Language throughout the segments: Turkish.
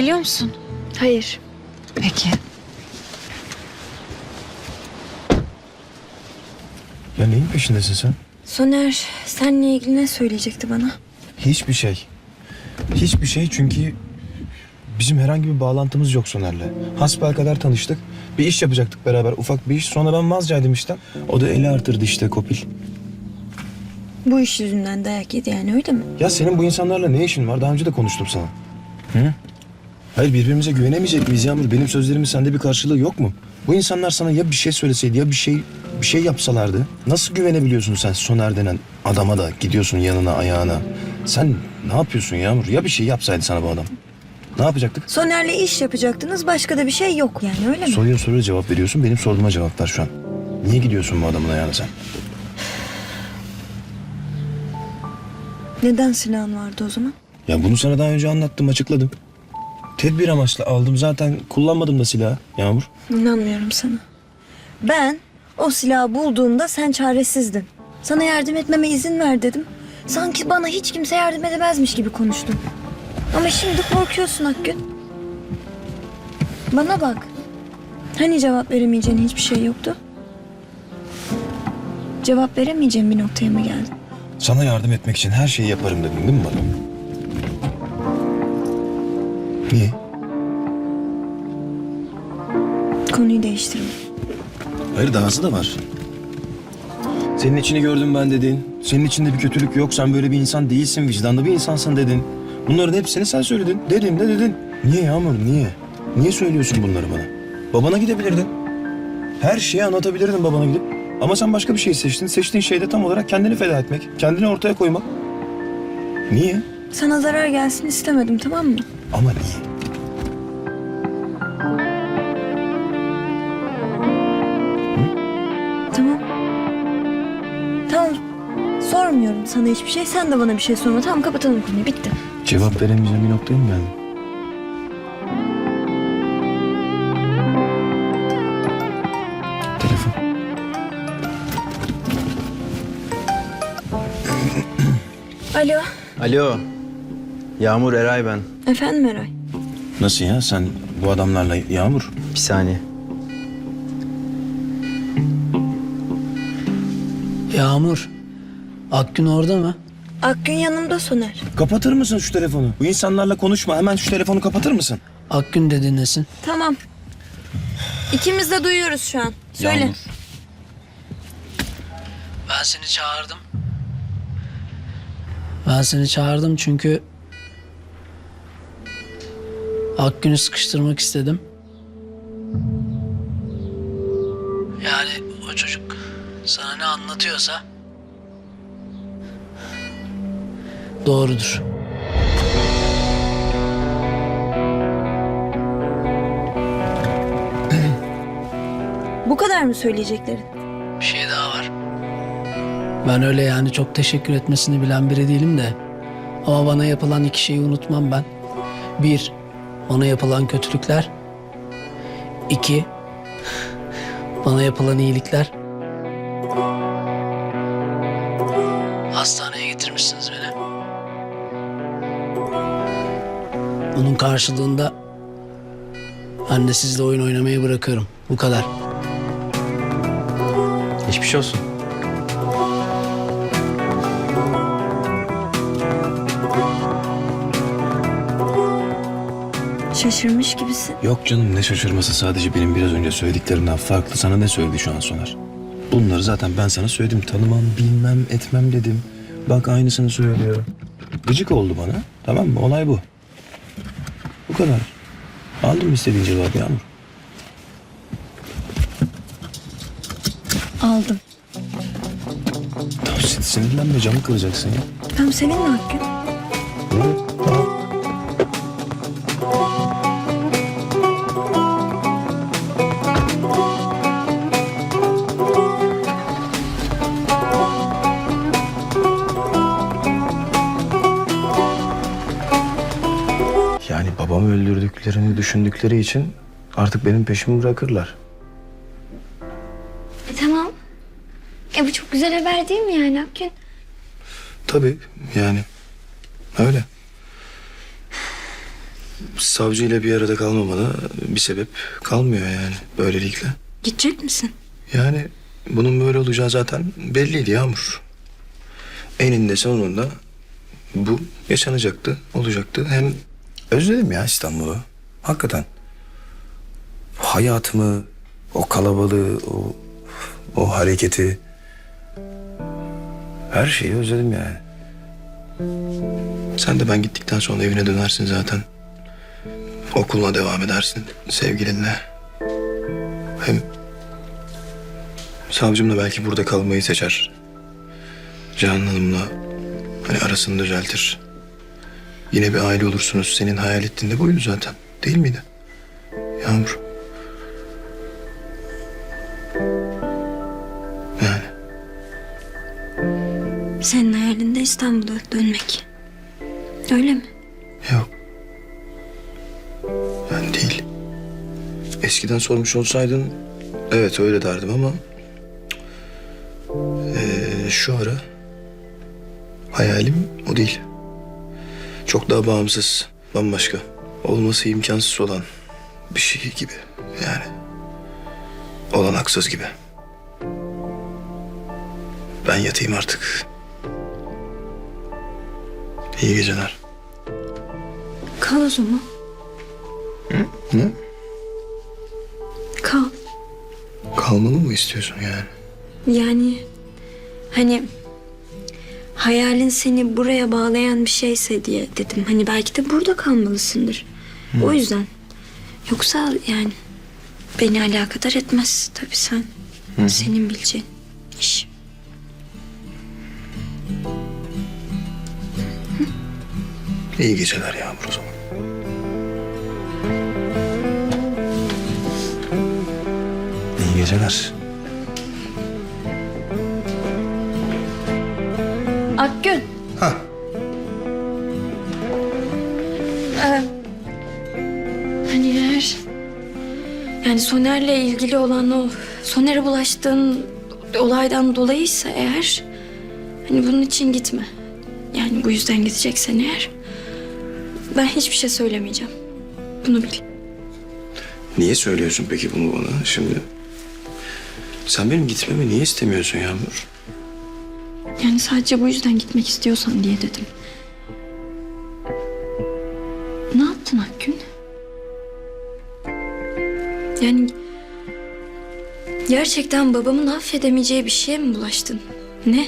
geliyor musun? Hayır. Peki. Ya neyin peşindesin sen? Soner seninle ilgili ne söyleyecekti bana? Hiçbir şey. Hiçbir şey çünkü bizim herhangi bir bağlantımız yok Soner'le. Hasbelkader tanıştık. Bir iş yapacaktık beraber ufak bir iş. Sonra ben vazgeçtim işten. O da eli artırdı işte Kopil. Bu iş yüzünden dayak yedi yani öyle mi? Ya senin bu insanlarla ne işin var? Daha önce de konuştum sana. Hı? Hayır birbirimize güvenemeyecek miyiz Yağmur? Benim sözlerimin sende bir karşılığı yok mu? Bu insanlar sana ya bir şey söyleseydi ya bir şey bir şey yapsalardı. Nasıl güvenebiliyorsun sen Soner denen adama da gidiyorsun yanına ayağına? Sen ne yapıyorsun Yağmur? Ya bir şey yapsaydı sana bu adam? Ne yapacaktık? Soner'le iş yapacaktınız başka da bir şey yok yani öyle mi? Soruya soruya cevap veriyorsun. Benim sorduğuma cevap ver şu an. Niye gidiyorsun bu adamın ayağına sen? Neden silahın vardı o zaman? Ya bunu sana daha önce anlattım, açıkladım. Tedbir amaçlı aldım. Zaten kullanmadım da silahı Yağmur. İnanmıyorum sana. Ben o silahı bulduğumda sen çaresizdin. Sana yardım etmeme izin ver dedim. Sanki bana hiç kimse yardım edemezmiş gibi konuştun. Ama şimdi korkuyorsun Akgün. Bana bak. Hani cevap veremeyeceğin hiçbir şey yoktu? Cevap veremeyeceğin bir noktaya mı geldin? Sana yardım etmek için her şeyi yaparım dedin değil mi bana? Niye? Konuyu değiştirme. Hayır dahası da var. Senin içini gördüm ben dedin. Senin içinde bir kötülük yok. Sen böyle bir insan değilsin. Vicdanlı bir insansın dedin. Bunların hepsini sen söyledin. Dedim de dedin. Niye Yağmur niye? Niye söylüyorsun bunları bana? Babana gidebilirdin. Her şeyi anlatabilirdin babana gidip. Ama sen başka bir şey seçtin. Seçtiğin şey de tam olarak kendini feda etmek. Kendini ortaya koymak. Niye? Sana zarar gelsin istemedim tamam mı? Ama niye? Tamam. Tamam. Sormuyorum sana hiçbir şey. Sen de bana bir şey sorma. Tamam kapatalım konuyu. Bitti. Cevap veremeyeceğim bir noktaya mı geldin? Telefon. Alo. Alo. Yağmur Eray ben. Efendim Eray. Nasıl ya? Sen bu adamlarla Yağmur? Bir saniye. Yağmur. Akgün orada mı? Akgün yanımda Soner. Kapatır mısın şu telefonu? Bu insanlarla konuşma. Hemen şu telefonu kapatır mısın? Akgün de dinlesin. Tamam. İkimiz de duyuyoruz şu an. Söyle. Yağmur. Ben seni çağırdım. Ben seni çağırdım çünkü Akgün'ü sıkıştırmak istedim. Yani o çocuk sana ne anlatıyorsa doğrudur. Bu kadar mı söyleyeceklerin? Bir şey daha var. Ben öyle yani çok teşekkür etmesini bilen biri değilim de. Ama bana yapılan iki şeyi unutmam ben. Bir, bana yapılan kötülükler. İki, bana yapılan iyilikler. Hastaneye getirmişsiniz beni. Bunun karşılığında ben de sizle oyun oynamayı bırakıyorum. Bu kadar. Şey olsun. Şaşırmış gibisin. Yok canım ne şaşırması sadece benim biraz önce söylediklerimden farklı. Sana ne söyledi şu an Soner? Bunları zaten ben sana söyledim. Tanımam, bilmem, etmem dedim. Bak aynısını söylüyor. Gıcık oldu bana. Tamam mı? Olay bu. Bu kadar. Aldın mı istediğin cevabı Yağmur? Aldım. Tamam sin- sinirlenme camı kıracaksın ya. Tamam seninle Akgün. Hı? Tamam. Düşündükleri için artık benim peşimi bırakırlar. E, tamam. E bu çok güzel haber değil mi yani Akgün? Tabii yani öyle. Savcıyla bir arada kalmamana bir sebep kalmıyor yani böylelikle. Gidecek misin? Yani bunun böyle olacağı zaten belliydi Yağmur. Eninde sonunda bu yaşanacaktı, olacaktı. Hem özledim ya İstanbul'u. Hakikaten. Hayatımı, o kalabalığı, o, o hareketi. Her şeyi özledim yani. Sen de ben gittikten sonra evine dönersin zaten. Okuluna devam edersin sevgilinle. Hem Savcım da belki burada kalmayı seçer. Canan Hanım'la hani arasını düzeltir. Yine bir aile olursunuz. Senin hayal ettiğin de buydu zaten. Değil miydi? Yağmur. Yani Senin hayalinde İstanbul'a dönmek. Öyle mi? yok. Yani değil. Eskiden sormuş olsaydın evet öyle derdim ama eee, şu ara hayalim o değil. Çok daha bağımsız, bambaşka, olması imkansız olan bir şey gibi yani. Olanaksız gibi. Ben yatayım artık. İyi geceler. Kal o zaman. Ne? Kal. Kalmamı mı istiyorsun yani? Yani hani hayalin seni buraya bağlayan bir şeyse diye dedim. Hani belki de burada kalmalısındır. O yüzden. Yoksa yani beni alakadar etmez tabii sen. Senin bileceğin iş. İyi geceler Yağmur o zaman. İyi geceler. Akgün. Ha. Ee, hani eğer yani Soner'le ilgili olan o Soner'e bulaştığın olaydan dolayıysa eğer hani bunun için gitme. Yani bu yüzden gideceksen eğer ben hiçbir şey söylemeyeceğim. Bunu bil. Niye söylüyorsun peki bunu bana şimdi? Sen benim gitmemi niye istemiyorsun Yağmur? Yani sadece bu yüzden gitmek istiyorsan diye dedim. Ne yaptın Akgün? Yani gerçekten babamın affedemeyeceği bir şeye mi bulaştın? Ne?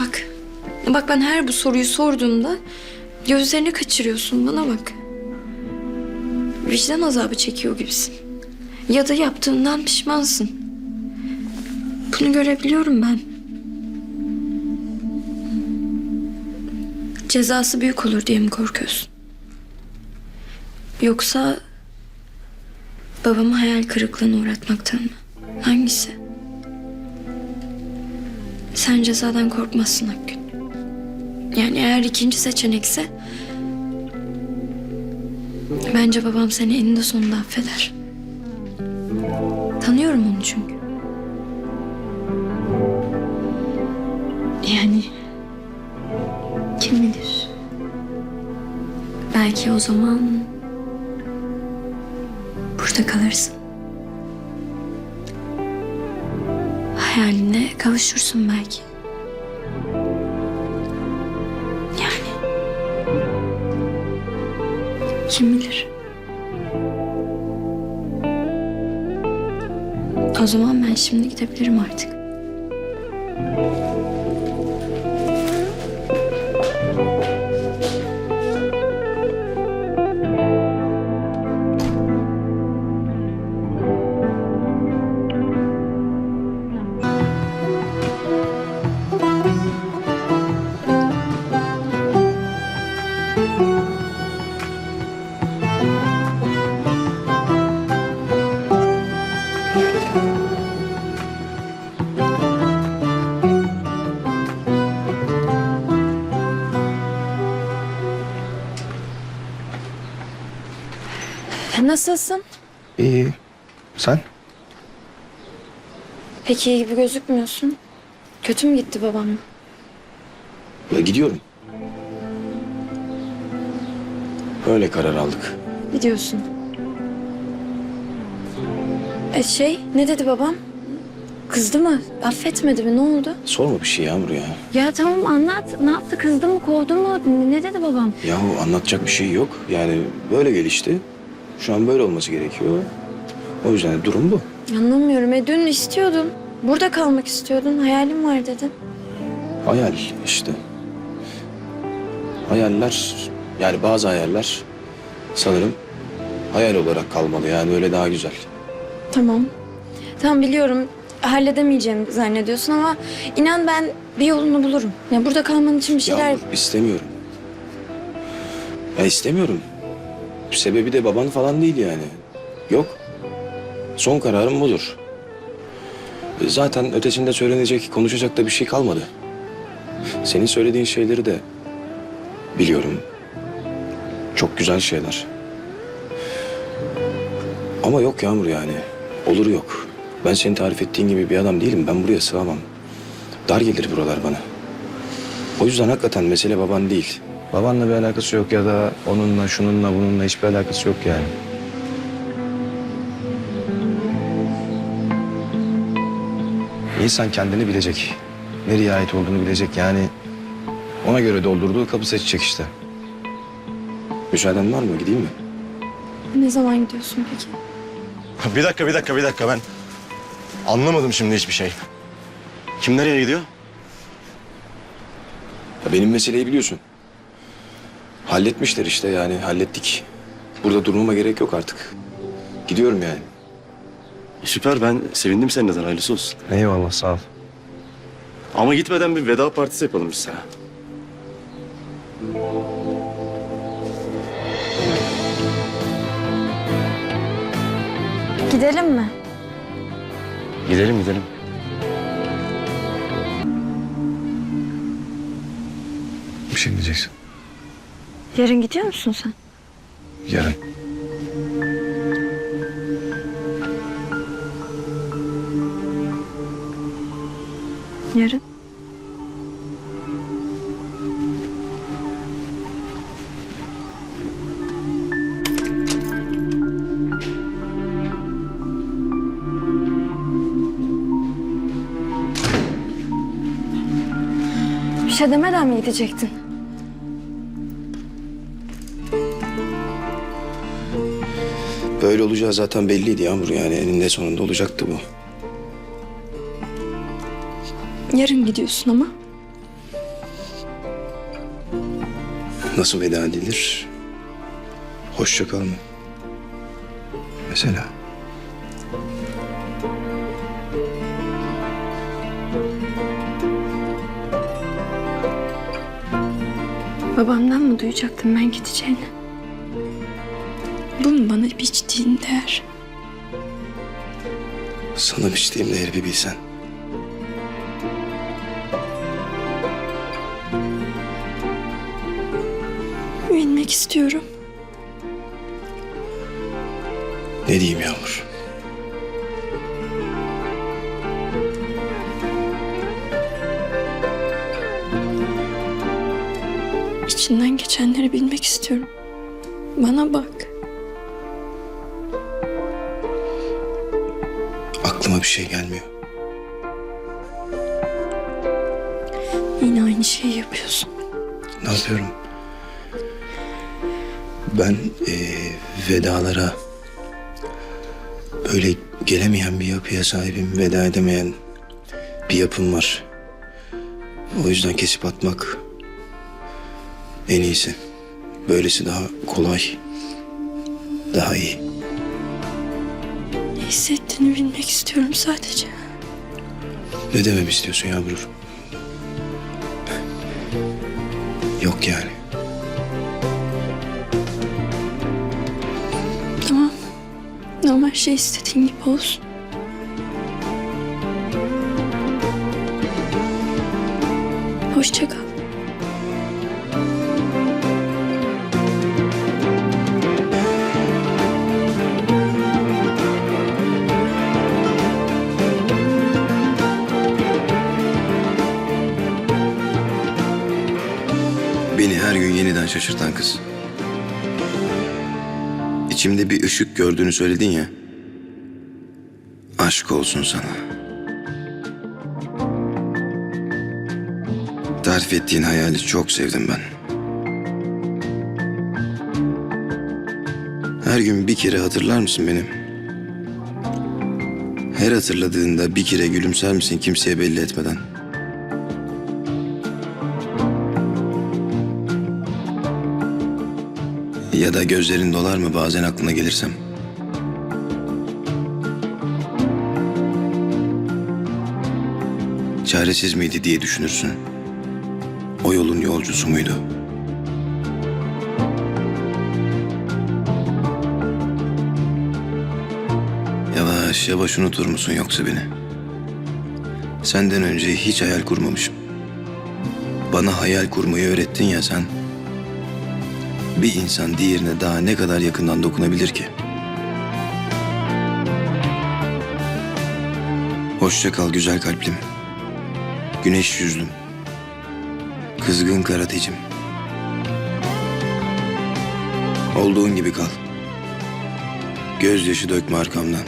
Bak. Bak ben her bu soruyu sorduğumda gözlerini kaçırıyorsun bana bak. Vicdan azabı çekiyor gibisin. Ya da yaptığından pişmansın. Bunu görebiliyorum ben. Cezası büyük olur diye mi korkuyorsun? Yoksa babamı hayal kırıklığına uğratmaktan mı? Hangisi? Sen cezadan korkmazsın Akgün. Yani eğer ikinci seçenekse... Bence babam seni eninde sonunda affeder. Tanıyorum onu çünkü. Yani... Belki o zaman burada kalırsın. Hayaline kavuşursun belki. Yani. Kim bilir? O zaman ben şimdi gidebilirim artık. Nasılsın? İyi. Sen? Pek iyi gibi gözükmüyorsun. Kötü mü gitti babam? Ve gidiyorum. Öyle karar aldık. Gidiyorsun. E şey ne dedi babam? Kızdı mı? Affetmedi mi? Ne oldu? Sorma bir şey Yağmur ya. Ya tamam anlat. Ne yaptı? Kızdı mı? Kovdu mu? Ne dedi babam? Yahu anlatacak bir şey yok. Yani böyle gelişti. Şu an böyle olması gerekiyor. O yüzden de durum bu. Anlamıyorum. E dün istiyordun. Burada kalmak istiyordun. Hayalim var dedin. Hayal işte. Hayaller yani bazı hayaller sanırım hayal olarak kalmalı. Yani öyle daha güzel. Tamam. Tamam biliyorum. Halledemeyeceğimi zannediyorsun ama inan ben bir yolunu bulurum. Ya burada kalman için bir şeyler... Yağmur istemiyorum. Ya istemiyorum. Sebebi de baban falan değil yani. Yok. Son kararım budur. Zaten ötesinde söylenecek, konuşacak da bir şey kalmadı. Senin söylediğin şeyleri de biliyorum. Çok güzel şeyler. Ama yok Yağmur yani. Olur yok. Ben senin tarif ettiğin gibi bir adam değilim. Ben buraya sığamam. Dar gelir buralar bana. O yüzden hakikaten mesele baban değil. Babanla bir alakası yok ya da onunla, şununla, bununla hiçbir alakası yok yani. İnsan kendini bilecek. Nereye ait olduğunu bilecek yani. Ona göre doldurduğu kapı seçecek işte. Müsaaden var mı? Gideyim mi? Ne zaman gidiyorsun peki? Bir dakika, bir dakika, bir dakika. Ben anlamadım şimdi hiçbir şey. Kim nereye gidiyor? Ya benim meseleyi biliyorsun. Halletmişler işte yani hallettik. Burada durmama gerek yok artık. Gidiyorum yani. Süper, ben sevindim senin adına. Hayırlısı olsun. Eyvallah sağ ol. Ama gitmeden bir veda partisi yapalım biz sana. Gidelim mi? Gidelim, gidelim. Bir şey diyeceksin. Yarın gidiyor musun sen? Yarın. Yarın. Bir şey demeden mi gidecektin? Böyle olacağı zaten belliydi Yağmur yani eninde sonunda olacaktı bu. Yarın gidiyorsun ama. Nasıl veda edilir? Hoşça kal mı? Mesela. Babamdan mı duyacaktım ben gideceğini? Bu mu bana biçtiğin değer? Sana biçtiğim değeri bir bilsen. Bilmek istiyorum. Ne diyeyim Yağmur? İçinden geçenleri bilmek istiyorum. Bana bak. Aklıma bir şey gelmiyor. Yine aynı şeyi yapıyorsun. Ne yapıyorum? Ben eee, vedalara böyle gelemeyen bir yapıya sahibim. Veda edemeyen bir yapım var. O yüzden kesip atmak en iyisi. Böylesi daha kolay. Daha iyi. Hissettiğini bilmek istiyorum sadece. Ne dememi istiyorsun Yağmur? Yok yani. Tamam. Ama her şey istediğin gibi olsun. Hoşça kal. Yeniden şaşırtan kız. İçimde bir ışık gördüğünü söyledin ya. Aşk olsun sana. Tarif ettiğin hayali çok sevdim ben. Her gün bir kere hatırlar mısın beni? Her hatırladığında bir kere gülümser misin kimseye belli etmeden? Ya da gözlerin dolar mı bazen aklına gelirsem? Çaresiz miydi diye düşünürsün. O yolun yolcusu muydu? Yavaş yavaş unutur musun yoksa beni? Senden önce hiç hayal kurmamışım. Bana hayal kurmayı öğrettin ya sen. Bir insan diğerine daha ne kadar yakından dokunabilir ki? Hoşça kal güzel kalplim. Güneş yüzlüm. Kızgın karaticim. Olduğun gibi kal. Gözyaşı dökme arkamdan.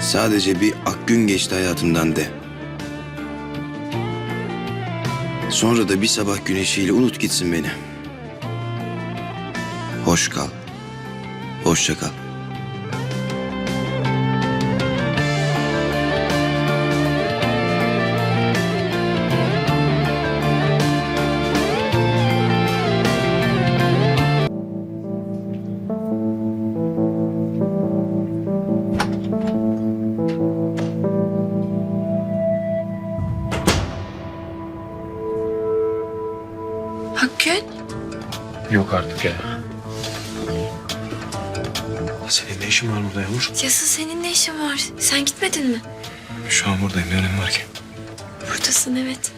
Sadece bir ak gün geçti hayatımdan de. Sonra da bir sabah güneşiyle unut gitsin beni. Hoş kal. Hoşça kal. Akgün. Yok artık ya. İşin var burada Yağmur? Yasıl senin ne işin var? Sen gitmedin mi? Şu an buradayım. Ne önemi var ki? Buradasın evet.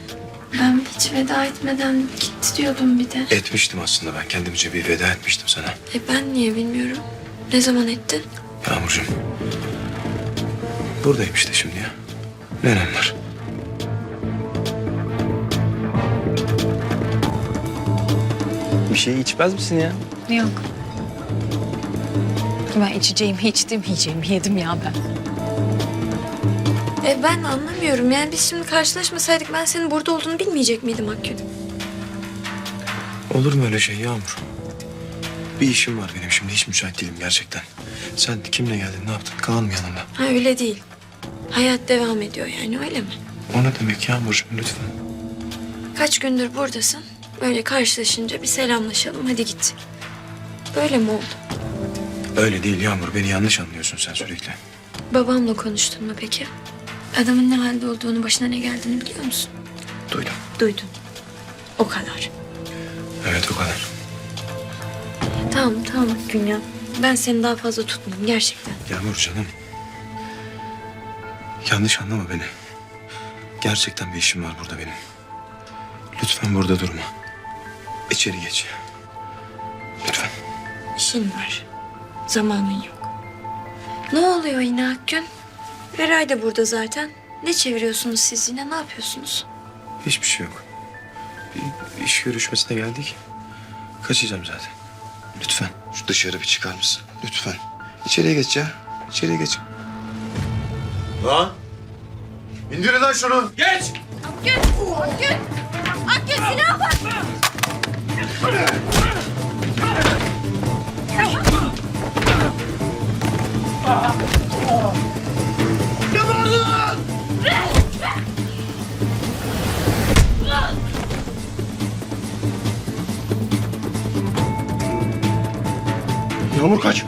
Ben hiç veda etmeden gitti diyordum bir de. Etmiştim aslında ben. Kendimce bir veda etmiştim sana. E ben niye bilmiyorum. Ne zaman ettin? Yağmurcuğum. Buradayım işte şimdi ya. Ne önemi var? Bir şey içmez misin ya? Yok. Ben içeceğimi içtim, yiyeceğimi yedim ya ben. E ben anlamıyorum. Yani biz şimdi karşılaşmasaydık ben senin burada olduğunu bilmeyecek miydim Akgün? Olur mu öyle şey Yağmur? Bir işim var benim şimdi. Hiç müsait değilim gerçekten. Sen kimle geldin? Ne yaptın? Kalalım yanımda. Ha öyle değil. Hayat devam ediyor yani öyle mi? O ne demek Yağmurcuğum lütfen? Kaç gündür buradasın. Böyle karşılaşınca bir selamlaşalım hadi git. Böyle mi oldu? Öyle değil Yağmur. Beni yanlış anlıyorsun sen sürekli. Babamla konuştun mu peki? Adamın ne halde olduğunu, başına ne geldiğini biliyor musun? Duydum. Duydun. O kadar. Evet o kadar. Tamam tamam Dünya. Ben seni daha fazla tutmayayım gerçekten. Yağmur canım. Yanlış anlama beni. Gerçekten bir işim var burada benim. Lütfen burada durma. İçeri geç. Lütfen. İşin var. Zamanın yok. Ne oluyor yine Akgün? Eray da burada zaten. Ne çeviriyorsunuz siz yine? Ne yapıyorsunuz? Hiçbir şey yok. Bir iş görüşmesine geldik. Kaçacağım zaten. Lütfen şu dışarı bir çıkar mısın? Lütfen. İçeriye geç ya. İçeriye geç. Lan! İndirin lan şunu! Yağmur kaç! Yağmur kaç!